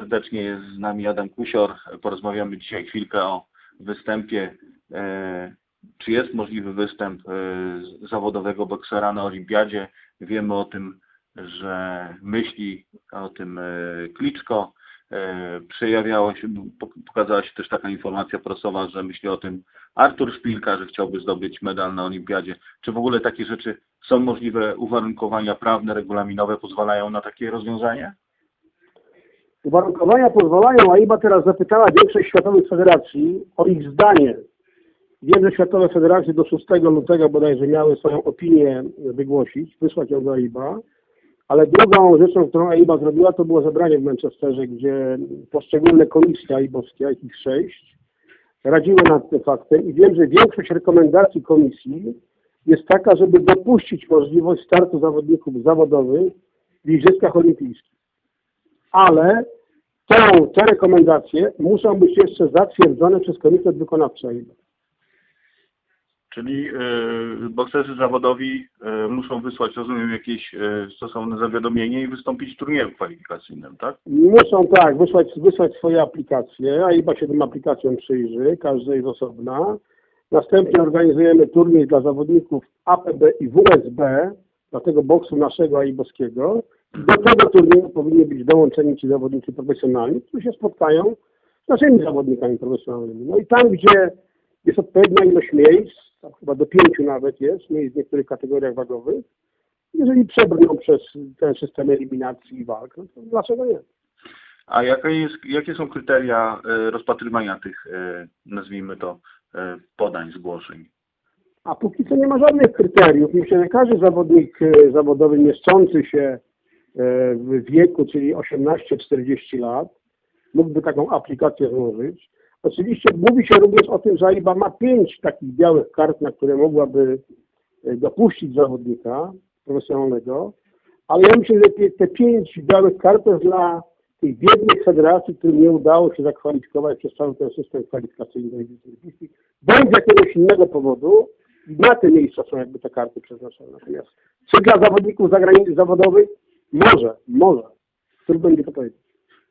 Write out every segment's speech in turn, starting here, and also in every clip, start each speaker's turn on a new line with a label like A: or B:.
A: serdecznie. Jest z nami Adam Kusior. Porozmawiamy dzisiaj chwilkę o występie. E, Czy jest możliwy występ e, zawodowego boksera na olimpiadzie? Wiemy o tym, że myśli o tym e, Kliczko. Przejawiało się, pok- pokazała się też taka informacja prasowa, że myśli o tym Artur Szpilka, że chciałby zdobyć medal na olimpiadzie. Czy w ogóle takie rzeczy są możliwe? Uwarunkowania prawne, regulaminowe pozwalają na takie rozwiązanie?
B: Uwarunkowania pozwalają, a IBA teraz zapytała większość światowych federacji o ich zdanie. Wiem, że światowe federacje do 6 lutego bodajże miały swoją opinię wygłosić, wysłać ją do AIBA, ale drugą rzeczą, którą AIBA zrobiła, to było zebranie w Manchesterze, gdzie poszczególne komisje AIBowskie, a ich sześć, radziły nad tym faktem. I wiem, że większość rekomendacji komisji jest taka, żeby dopuścić możliwość startu zawodników zawodowych w Igrzyskach Olimpijskich. Ale tą, te rekomendacje muszą być jeszcze zatwierdzone przez Komitet Wykonawczy.
A: Czyli y, bokserzy zawodowi y, muszą wysłać, rozumiem, jakieś y, stosowne zawiadomienie i wystąpić w turnieju kwalifikacyjnym, tak?
B: Muszą tak wysłać, wysłać swoje aplikacje, AIBA się tym aplikacjom przyjrzy, każda jest osobna. Następnie organizujemy turniej dla zawodników APB i WSB, dla tego boksu naszego AIBowskiego. Do tego turnieju powinni być dołączeni ci zawodnicy profesjonalni, którzy się spotkają z naszymi zawodnikami profesjonalnymi. No i tam, gdzie jest odpowiednia ilość miejsc, tam chyba do pięciu nawet jest, miejsc w niektórych kategoriach wagowych, jeżeli przebrną przez ten system eliminacji i walk, no to dlaczego nie?
A: A jaka jest, jakie są kryteria y, rozpatrywania tych, y, nazwijmy to, y, podań, zgłoszeń?
B: A póki co nie ma żadnych kryteriów. Myślę, że każdy zawodnik e, zawodowy mieszczący się e, wieku, czyli 18-40 lat, mógłby taką aplikację złożyć. Oczywiście mówi się również o tym, że AIBA ma pięć takich białych kart, na które mogłaby e, dopuścić zawodnika profesjonalnego, ale ja myślę, że te- pięć białych kart jest dla tych biednych federacji, którym nie udało się zakwalifikować przez cały ten system kwalifikacyjny bądź z jakiegoś innego powodu, i na te miejsca są jakby te karty przeznaczone. Natomiast czy dla zawodników zagranicznych zawodowych? Może, może. Trudno będzie to powiedzieć.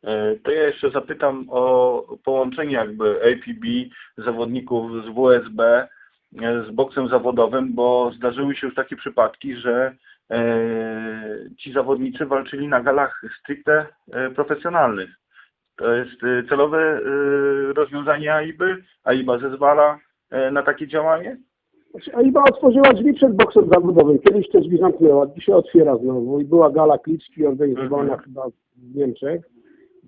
A: E, To ja jeszcze zapytam o połączenie jakby APB zawodników z WSB e, z boksem zawodowym, bo zdarzyły się już takie przypadki, że e, ci zawodnicy walczyli na galach stricte profesjonalnych. To jest celowe rozwiązanie AIBy? AIBA zezwala na takie działanie?
B: Znaczy, AIBA otworzyła drzwi przed boksem zawodowym. Kiedyś te drzwi zamknęła, dzisiaj otwiera znowu. I była gala Klicki organizowana
A: Mhm.
B: chyba w Niemczech.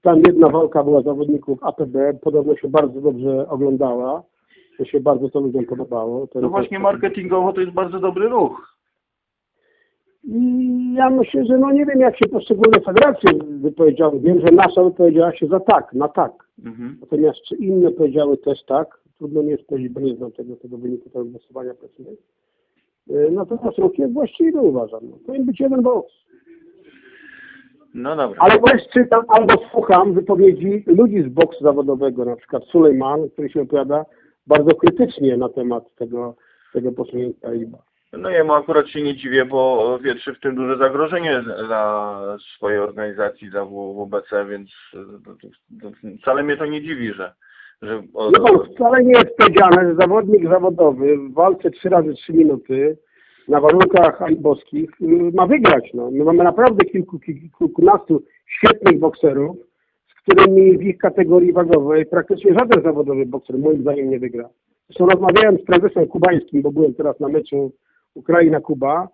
B: Tam jedna walka była zawodników APB, podobno się bardzo dobrze oglądała. To się bardzo to ludziom podobało. To
A: No właśnie marketingowo to jest bardzo dobry ruch.
B: I ja myślę, że no nie wiem, jak się poszczególne federacje wypowiedziały. Wiem, że nasza wypowiedziała się za tak, na tak.
A: Mhm.
B: Natomiast czy inne powiedziały też tak, trudno mi jest powiedzieć, bo nie znam tego, tego wyniku tego głosowania. Yy, Natomiast ruch jest właściwy uważam. No, powinien być jeden boks.
A: No dobra.
B: Ale też czytam albo słucham wypowiedzi ludzi z boksu zawodowego, na przykład Sulejman, który się opowiada bardzo krytycznie na temat tego, tego posunięcia IBA.
A: No jemu akurat się nie dziwię, bo wietrzy w tym duże zagrożenie dla swojej organizacji, dla W- WBC, więc wcale mnie to nie dziwi, że, że
B: No to wcale nie jest powiedziane, że zawodnik zawodowy w walce 3 razy 3 minuty na warunkach alboskich y, ma wygrać. No. My mamy naprawdę kilku- kilkunastu świetnych bokserów, z którymi w ich kategorii wagowej praktycznie żaden zawodowy bokser moim zdaniem nie wygra. Zresztą rozmawiałem z prezesem kubańskim, bo byłem teraz na meczu Ukraina-Kuba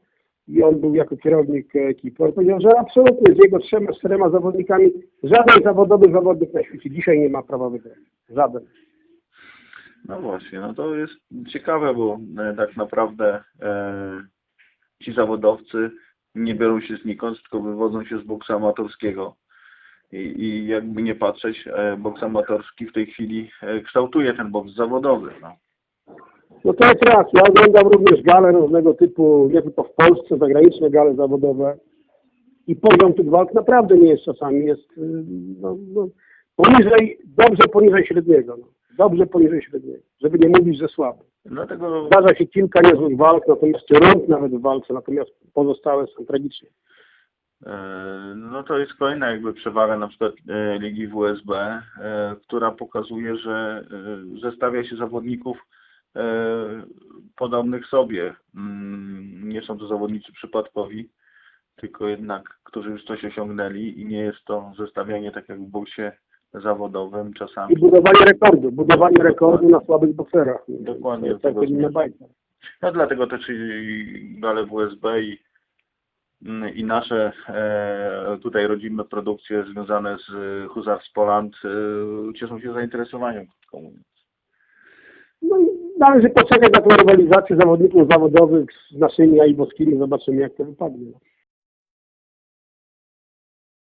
B: i on był jako kierownik ekipy. On powiedział, że absolutnie z jego trzema, czterema zawodnikami żaden zawodowy zawodnik na świecie dzisiaj nie ma prawa wygrać. Żaden.
A: no właśnie, no to jest ciekawe, bo e, tak naprawdę e, ci zawodowcy nie biorą się znikąd, tylko wywodzą się z boksu amatorskiego. I, I jakby nie patrzeć, e, boks amatorski w tej chwili e, kształtuje ten boks zawodowy. No.
B: No to jest raz. Ja oglądam również gale różnego typu, nie tylko w Polsce, zagraniczne gale zawodowe. I poziom tych walk naprawdę nie jest czasami, jest y, no, no, poniżej, dobrze poniżej średniego. No. Dobrze poniżej średniego, żeby nie mówić, że słabo.
A: Dlatego
B: Zdarza się kilka niezłych walk, natomiast rąk nawet w walce, natomiast pozostałe są tragicznie.
A: E, No to jest kolejna jakby przewaga na przykład e, Ligi WSB, e, która pokazuje, że zestawia się zawodników podobnych sobie. Mm, Nie są to zawodnicy przypadkowi, tylko jednak, którzy już coś osiągnęli i nie jest to zestawianie tak jak w boksie zawodowym czasami.
B: I budowanie rekordu, budowanie rekordu na słabych bokserach.
A: Dokładnie
B: To jest inna bajka.
A: No dlatego też i gale WSB i, mm, i nasze e, tutaj rodzime produkcje związane z e, Husarz Poland e, cieszą się zainteresowaniem, krótko mówiąc.
B: No i należy poczekać na tę rywalizację zawodników zawodowych z naszymi aiboskimi, zobaczymy jak to wypadnie.